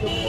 hello